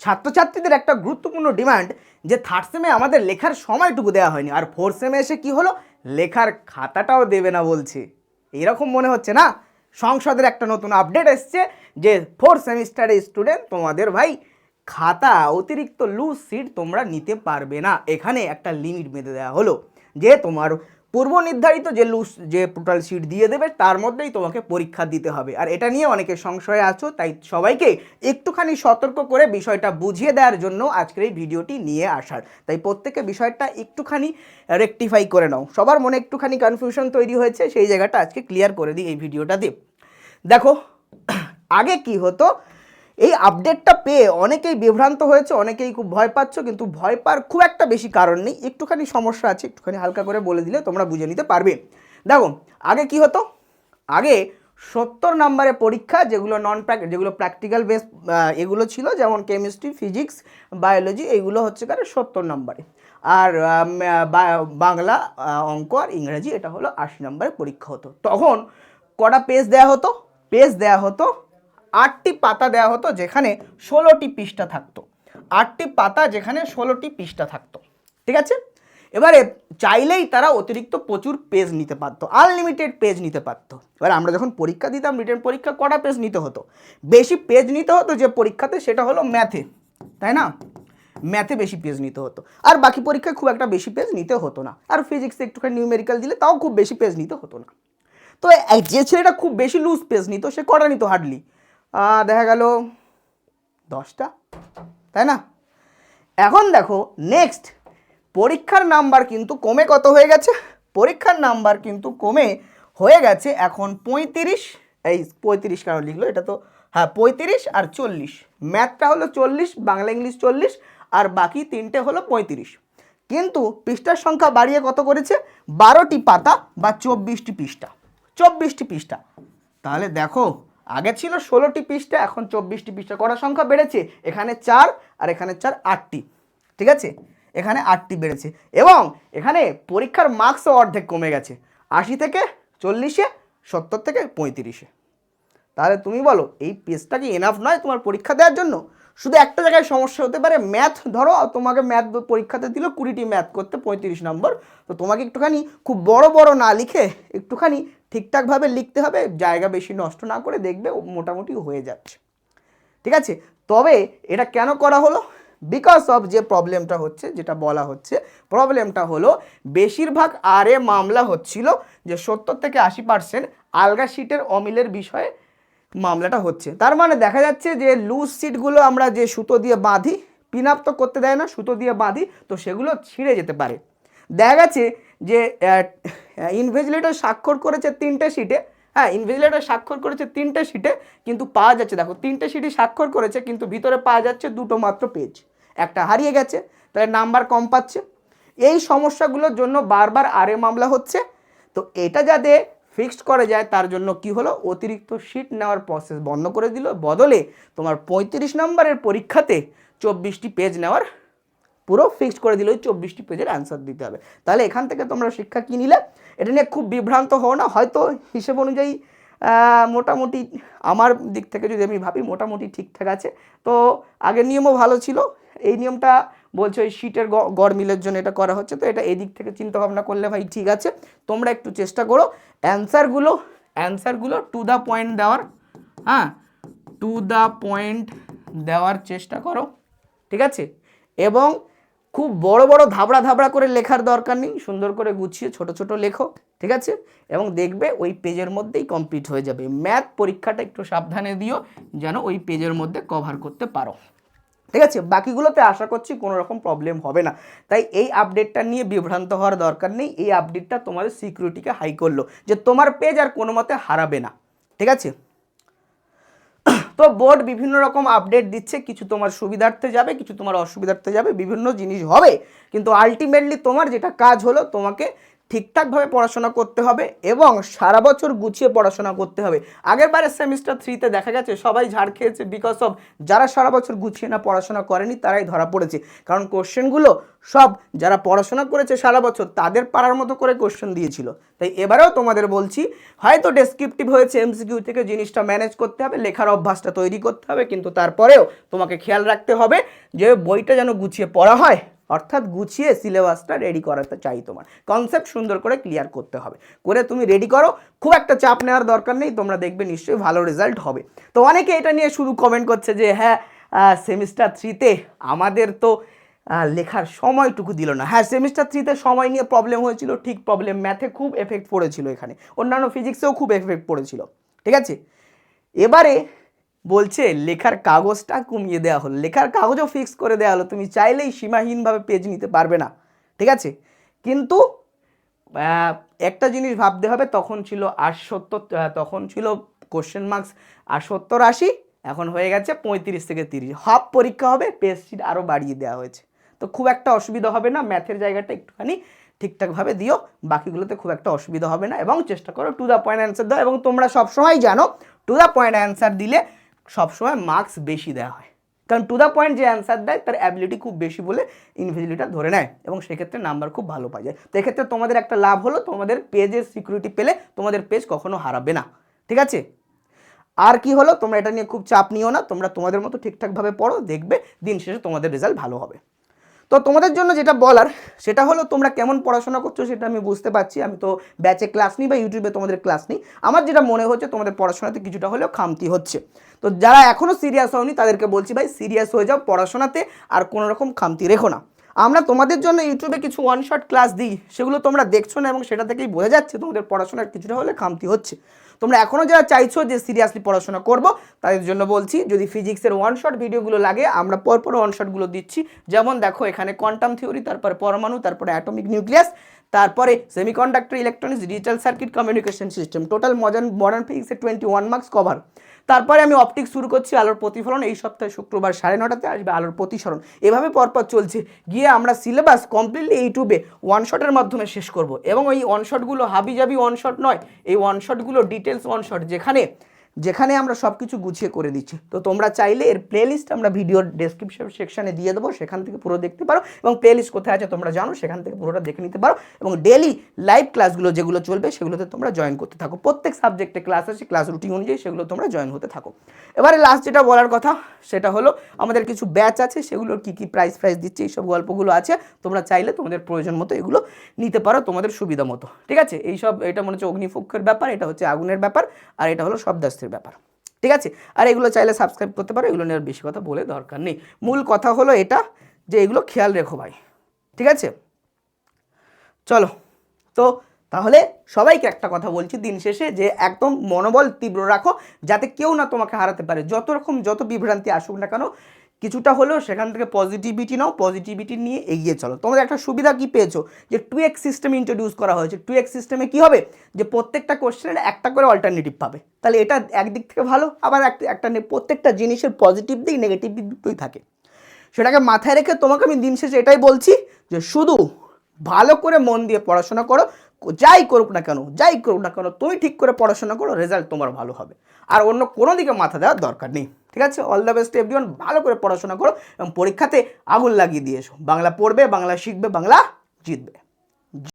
ছাত্রছাত্রীদের একটা গুরুত্বপূর্ণ ডিমান্ড যে থার্ড সেমে আমাদের লেখার সময়টুকু দেওয়া হয়নি। আর ফোর্থ সেমে এসে কি হলো? লেখার খাতাটাও দেবে না বলছে। এইরকম মনে হচ্ছে না? সংসদের একটা নতুন আপডেট এসছে যে ফোর্থ সেমিস্টারের স্টুডেন্ট তোমাদের ভাই খাতা, অতিরিক্ত লুজ সিট তোমরা নিতে পারবে না। এখানে একটা লিমিট বেঁধে দেওয়া হলো যে তোমার পূর্ব নির্ধারিত যে লুজ যে টোটাল সিট দিয়ে দেবে, তার মধ্যেই তোমাকে পরীক্ষা দিতে হবে। আর এটা নিয়ে অনেকে সংশয়ে আছো, তাই সবাইকে একটুখানি সতর্ক করে বিষয়টা বুঝিয়ে দেওয়ার জন্য আজকের এই ভিডিওটি নিয়ে আসার। তাই প্রত্যেকে বিষয়টা একটুখানি রেকটিফাই করে নাও। সবার মনে একটুখানি কনফিউশন তৈরি হয়েছে, সেই জায়গাটা আজকে ক্লিয়ার করে দিই এই ভিডিওটা দিয়ে। দেখো, আগে কি হতো? এই আপডেটটা পেয়ে অনেকেই বিভ্রান্ত হয়েছে, অনেকেই খুব ভয় পাচ্ছ, কিন্তু ভয় পাওয়ার খুব একটা বেশি কারণ নেই। একটুখানি সমস্যা আছে, একটুখানি হালকা করে বলে দিলে তোমরা বুঝে নিতে পারবে। দেখো, আগে কি হতো? আগে সত্তর নম্বরের পরীক্ষা যেগুলো নন প্র্যাক যেগুলো প্র্যাকটিক্যাল বেস এগুলো ছিল, যেমন কেমিস্ট্রি ফিজিক্স বায়োলজি এইগুলো হচ্ছে কারে সত্তর নম্বরে। আর বাংলা অঙ্ক আর ইংরাজি, এটা হলো আশি নম্বরের পরীক্ষা হতো। তখন কটা পেজ দেওয়া হতো? পেজ দেওয়া হতো আটটি পাতা দেওয়া হতো যেখানে ষোলোটি পৃষ্ঠা থাকতো। আটটি পাতা যেখানে ষোলোটি পৃষ্ঠা থাকতো। ঠিক আছে? এবারে চাইলেই তারা অতিরিক্ত প্রচুর পেজ নিতে পারতো আনলিমিটেড পেজ নিতে পারতো। এবার আমরা যখন পরীক্ষা দিতাম রিটার্ন পরীক্ষা, কটা পেজ নিতে হতো? বেশি পেজ নিতে হতো যে পরীক্ষাতে, সেটা হলো ম্যাথে তাই না? ম্যাথে বেশি পেজ নিতে হতো। আর বাকি পরীক্ষায় খুব একটা বেশি পেজ নিতে হতো না। আর ফিজিক্সে একটুখানি নিউমেরিক্যাল দিলে তাও খুব বেশি পেজ নিতে হতো না। তো যে ছেলেটা খুব বেশি লুজ পেজ নিত, সে কটা নিত হার্ডলি দেখা গেল দশটা, তাই না? এখন দেখো নেক্সট পরীক্ষার নাম্বার কিন্তু কমে কত হয়ে গেছে? পরীক্ষার নাম্বার কিন্তু কমে হয়ে গেছে এখন পঁয়ত্রিশ, এই পঁয়ত্রিশ কেন লিখলো? এটা তো হ্যাঁ পঁয়ত্রিশ আর চল্লিশ। ম্যাথটা হলো চল্লিশ, বাংলা ইংলিশ চল্লিশ, আর বাকি তিনটে হলো পঁয়ত্রিশ। কিন্তু পৃষ্ঠার সংখ্যা বাড়িয়ে কত করেছে? বারোটি পাতা বা চব্বিশটি পৃষ্ঠা। চব্বিশটি পৃষ্ঠা। তাহলে দেখো আগে ছিল ষোলোটি পৃষ্ঠা, এখন চব্বিশটি পৃষ্ঠা। করার সংখ্যা বেড়েছে? এখানে চার আর এখানে চার আটটি। ঠিক আছে? এখানে আটটি বেড়েছে। এবং এখানে পরীক্ষার মার্কসও অর্ধেক কমে গেছে। আশি থেকে চল্লিশে, সত্তর থেকে পঁয়ত্রিশে। তাহলে তুমি বলো, এই পেজটা কি এনাফ নয় তোমার পরীক্ষা দেওয়ার জন্য? শুধু একটা জায়গায় সমস্যা হতে পারে ম্যাথ ধরো তোমাকে ম্যাথ পরীক্ষাতে দিল কুড়িটি ম্যাথ করতে পঁয়ত্রিশ নম্বর। তো তোমাকে একটুখানি খুব বড় বড় না লিখে একটুখানি ঠিকঠাকভাবে লিখতে হবে, জায়গা বেশি নষ্ট না করে দেখবে মোটামুটি হয়ে যাচ্ছে। ঠিক আছে? তবে এটা কেন করা হলো? বিকজ অফ যে প্রবলেমটা হচ্ছে, যেটা বলা হচ্ছে প্রবলেমটা হলো বেশিরভাগ আরে মামলা হচ্ছিল যে সত্তর থেকে আশি পার্সেন্ট আলগা সিটের অমিলের বিষয়ে মামলাটা হচ্ছে। তার মানে দেখা যাচ্ছে যে লুজ সিটগুলো আমরা যে সুতো দিয়ে বাঁধি পিন আপ তো করতে দেয় না, সুতো দিয়ে বাঁধি, তো সেগুলো ছিঁড়ে যেতে পারে। দেখা গেছে যে ইনভেজিলেটর স্বাক্ষর করেছে তিনটে সিটে হ্যাঁ ইনভেজিলেটর স্বাক্ষর করেছে তিনটে সিটে কিন্তু পাওয়া যাচ্ছে, দেখো, তিনটে সিটই স্বাক্ষর করেছে, কিন্তু ভিতরে পাওয়া যাচ্ছে দুটো মাত্র পেজ একটা হারিয়ে গেছে, তাহলে নাম্বার কম পাচ্ছে। এই সমস্যাগুলোর জন্য বারবার আরে মামলা হচ্ছে। তো এটা যাতে ফিক্সড করা যায়, তার জন্য কি হলো? অতিরিক্ত সিট নেওয়ার প্রসেস বন্ধ করে দিল। বদলে তোমার পঁয়ত্রিশ নম্বরের পরীক্ষাতে চব্বিশটি পেজ নেওয়ার পুরো ফিক্সড করে দিল। ওই চব্বিশটি পেজের অ্যান্সার দিতে হবে। তাহলে এখান থেকে তোমরা শিক্ষা কী নিলে? এটা নিয়ে খুব বিভ্রান্ত হও না। হয়তো হিসেব অনুযায়ী মোটামুটি আমার দিক থেকে যদি আমি ভাবি, মোটামুটি ঠিকঠাক আছে। তো আগের নিয়মও ভালো ছিল। এই নিয়মটা বলছে ওই শীটের গড় মিলের জন্য এটা করা হচ্ছে। তো এটা এদিক থেকে চিন্তা ভাবনা করলে ভাই ঠিক আছে। তোমরা একটু চেষ্টা করো। অ্যান্সারগুলো অ্যান্সারগুলো টু দ্য পয়েন্ট দেওয়ার হ্যাঁ? টু দ্য পয়েন্ট দেওয়ার চেষ্টা করো, ঠিক আছে? এবং খুব বড় বড় ধাবড়া ধাবড়া করে লেখার দরকার নেই, সুন্দর করে গুছিয়ে ছোট ছোট লেখো, ঠিক আছে? এবং দেখবে ওই পেজের মধ্যেই কমপ্লিট হয়ে যাবে। ম্যাথ পরীক্ষাটা একটু সাবধানে দিও, যেন ওই পেজের মধ্যে কভার করতে পারো। ঠিক আছে? বাকিগুলোতে আশা করছি কোনো রকম প্রবলেম হবে না। তাই এই আপডেটটা নিয়ে বিভ্রান্ত হওয়ার দরকার নেই। এই আপডেটটা তোমাদের সিকিউরিটিকে হাই করল যে তোমার পেজ আর কোনো মতে হারাবে না। ঠিক আছে? তো বোর্ড বিভিন্ন রকম আপডেট দিচ্ছে। কিছু তোমার সুবিধার্থে যাবে, কিছু তোমার অসুবিধার্থে যাবে, বিভিন্ন জিনিস হবে। কিন্তু আলটিমেটলি তোমার যেটা কাজ হলো তোমাকে ঠিকঠাকভাবে পড়াশোনা করতে হবে এবং সারা বছর গুছিয়ে পড়াশোনা করতে হবে। আগের বারের সেমিস্টার থ্রিতে দেখা গেছে সবাই ঝাড় খেয়েছে বিকজ অফ যারা সারা বছর গুছিয়ে না পড়াশোনা করেনি তারাই ধরা পড়েছে। কারণ কোশ্চেনগুলো সব যারা পড়াশোনা করেছে সারা বছর তাদের পারার মতো করে কোশ্চেন দিয়েছিল। তাই এবারেও তোমাদের বলছি, হয়তো ডেসক্রিপটিভ হয়েছে এমসিকিউ থেকে জিনিসটা ম্যানেজ করতে হবে, লেখার অভ্যাসটা তৈরি করতে হবে, কিন্তু তারপরেও তোমাকে খেয়াল রাখতে হবে যে বইটা যেন গুছিয়ে পড়া হয়। অর্থাৎ গুছিয়ে সিলেবাসটা রেডি করাতে চাই তোমার। কনসেপ্ট সুন্দর করে ক্লিয়ার করতে হবে। করে তুমি রেডি করো, খুব একটা চাপ নেওয়ার দরকার নেই, তোমরা দেখবে নিশ্চয়ই ভালো রেজাল্ট হবে। তো অনেকে এটা নিয়ে শুধু কমেন্ট করছে যে হ্যাঁ সেমিস্টার থ্রিতে আমাদের তো লেখার সময়টুকু দিল না। হ্যাঁ সেমিস্টার থ্রিতে সময় নিয়ে প্রবলেম হয়েছিল, ঠিক প্রবলেম ম্যাথে খুব এফেক্ট পড়েছিল এখানে। অন্যান্য ফিজিক্সেও খুব এফেক্ট পড়েছিল। ঠিক আছে? এবারে বলছে লেখার কাগজটা কমিয়ে দেওয়া হলো। লেখার কাগজও ফিক্স করে দেওয়া হলো। তুমি চাইলেই সীমাহীনভাবে পেজ নিতে পারবে না। ঠিক আছে? কিন্তু একটা জিনিস ভাবতে হবে তখন ছিল আট সত্তর আহ, তখন ছিল কোশ্চেন মার্কস আর সত্তর আশি এখন হয়ে গেছে পঁয়ত্রিশ থেকে তিরিশ। হাফ পরীক্ষা হবে পেজ শিট আরও বাড়িয়ে দেওয়া হয়েছে। তো খুব একটা অসুবিধা হবে না ম্যাথের জায়গাটা একটুখানি ঠিকঠাকভাবে দিও বাকিগুলোতে খুব একটা অসুবিধা হবে না। এবং চেষ্টা করো টু দ্য পয়েন্ট অ্যান্সার দাও। এবং তোমরা সবসময় জানো টু দ্য পয়েন্ট অ্যান্সার দিলে সবসময় মার্কস বেশি দেওয়া হয়। কারণ টু দ্য পয়েন্ট যে অ্যান্সার দেয়, তার অ্যাবিলিটি খুব বেশি বলে ইনভিজিলিটা ধরে নেয় এবং সেক্ষেত্রে নাম্বার খুব ভালো পাওয়া যায়। তো এক্ষেত্রে তোমাদের একটা লাভ হলো, তোমাদের পেজের সিকিউরিটি পেলে তোমাদের পেজ কখনো হারাবে না। ঠিক আছে? আর কি হলো, তোমরা এটা নিয়ে খুব চাপ নিও না, তোমরা তোমাদের মতো ঠিকঠাকভাবে পড়ো, দেখবে দিন শেষে তোমাদের রেজাল্ট ভালো হবে। তো তোমাদের জন্য যেটা বলার, সেটা হলো তোমরা কেমন পড়াশোনা করছ সেটা আমি বুঝতে পারছি। আমি তো ব্যাচে ক্লাস নিই বা ইউটিউবে তোমাদের ক্লাস নিই। আমার যেটা মনে হচ্ছে তোমাদের পড়াশোনাতে কিছুটা হলেও খামতি হচ্ছে। তো যারা এখনও সিরিয়াস হওনি তাদেরকে বলছি ভাই সিরিয়াস হয়ে যাও পড়াশোনাতে আর কোনো রকম খামতি রেখো না। আমরা তোমাদের জন্য ইউটিউবে কিছু ওয়ান শট ক্লাস দিই, সেগুলো তোমরা দেখছ না এবং সেটা থেকেই বোঝা যাচ্ছে তোমাদের পড়াশোনার কিছুটা হলে খামতি হচ্ছে। তোমরা এখনও যারা চাইছো যে সিরিয়াসলি পড়াশোনা করব, তাদের জন্য বলছি, যদি ফিজিক্সের ওয়ান শট ভিডিওগুলো লাগে, আমরা পরপর ওয়ান শটগুলো দিচ্ছি। যেমন দেখো, এখানে কোয়ান্টাম থিওরি তারপরে পরমাণু, তারপরে অ্যাটমিক নিউক্লিয়াস তারপরে semiconductor electronics digital circuit communication system total modern modern ফিজিক্সের টোয়েন্টি ওয়ান মার্কস কভার তারপরে আমি অপটিক শুরু করছি আলোর প্রতিফলন। এই সপ্তাহে শুক্রবার সাড়ে নটাতে আসবে আলোর প্রতিসরণ। এভাবে পরপর চলছে। গিয়ে আমরা সিলেবাস কমপ্লিটলি ইউটিউবে ওয়ান শটের মাধ্যমে শেষ করব। এবং এই ওয়ান শটগুলো হাবি জাবি ওয়ান শট নয়, এই ওয়ান শটগুলো ডিটেলস ওয়ান শট যেখানে যেখানে আমরা সব কিছু গুছিয়ে করে দিচ্ছি। তো তোমরা চাইলে এর প্লেলিস্ট আমরা ভিডিওর ডেসক্রিপশন সেকশনে দিয়ে দেবো, সেখান থেকে পুরো দেখতে পারো এবং প্লেলিস্ট কোথায় আছে তোমরা জানো, সেখান থেকে পুরোটা দেখে নিতে পারো এবং ডেলি লাইভ ক্লাসগুলো যেগুলো চলবে সেগুলোতে তোমরা জয়েন করতে থাকো। প্রত্যেক সাবজেক্টে ক্লাস আছে ক্লাস রুটিন অনুযায়ী সেগুলো তোমরা জয়েন হতে থাকো। এবারে লাস্ট যেটা বলার কথা, সেটা হলো আমাদের কিছু ব্যাচ আছে, সেগুলোর কী কী প্রাইস প্রাইস দিচ্ছে, এইসব গল্পগুলো আছে, তোমরা চাইলে তোমাদের প্রয়োজন মতো এগুলো নিতে পারো তোমাদের সুবিধা মতো। ঠিক আছে? এইসব, এটা মনে হচ্ছে অগ্নিপক্ষের ব্যাপার, এটা হচ্ছে আগুনের ব্যাপার, আর এটা হলো শব্দাস্ত্রের ব্যাপার। ঠিক আছে? আর এগুলো চাইলে সাবস্ক্রাইব করতে পারো, এগুলো নিয়ে আর বেশি কথা বলে দরকার নেই। মূল কথা হলো এটা যে এগুলো খেয়াল রেখো ভাই। ঠিক আছে? চলো। তো তাহলে সবাইকে একটা কথা বলছি দিন শেষে যে একদম মনোবল তীব্র রাখো, যাতে কেউ না তোমাকে হারাতে পারে। যত রকম যত বিভ্রান্তি আসুক না কেন কিছুটা হলেও সেখান থেকে পজিটিভিটি নাও পজিটিভিটি নিয়ে এগিয়ে চলো। তোমাদের একটা সুবিধা কি পেয়েছ? যে টু এক্স সিস্টেম ইন্ট্রোডিউস করা হয়েছে। টু এক্স সিস্টেমে কী হবে? যে প্রত্যেকটা কোশ্চেনের একটা করে অল্টারনেটিভ পাবে। তাহলে এটা একদিক থেকে ভালো, আবার একটা প্রত্যেকটা জিনিসের পজিটিভ দিক নেগেটিভ দিক দুটোই থাকে। সেটাকে মাথায় রেখে তোমাকে আমি দিন শেষে এটাই বলছি যে শুধু ভালো করে মন দিয়ে পড়াশোনা করো যাই করুক না কেন, যাই করুক না কেন, তুমি ঠিক করে পড়াশোনা করো রেজাল্ট তোমার ভালো হবে। আর অন্য কোনো দিকে মাথা দেওয়ার দরকার নেই, ঠিক আছে? অল দ্য বেস্ট এভরিওয়ান ভালো করে পড়াশোনা করো এবং পরীক্ষাতে আগুন লাগিয়ে দিয়ে এসো। বাংলা পড়বে, বাংলা শিখবে, বাংলা জিতবে।